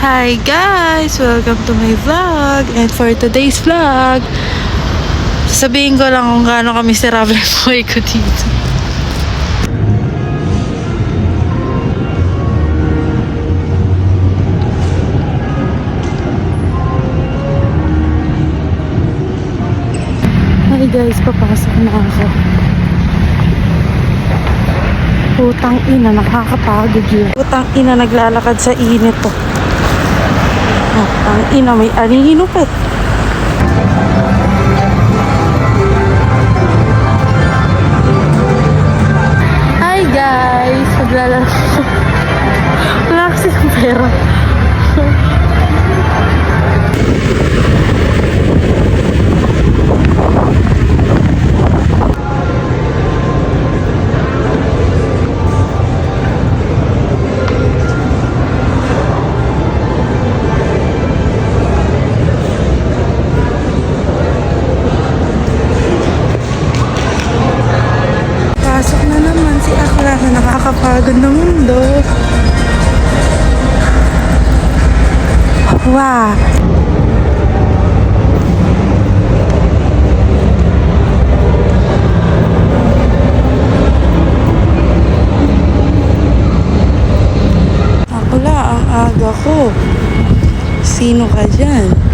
Hi guys! Welcome to my vlog. And for today's vlog, sabihin ko lang kung gaano kami miserable buhay ko dito. Hi guys, papasok na ako. Putang ina, nakakapagod yun. Putang ina, naglalakad sa init to. Putang ina, may pa eh. Hi guys! Maglalakad. Wala kasi pera. Na naman si Akla na nakakapagod na mundo. Wow! Akla, ang aga ko. Sino ka dyan?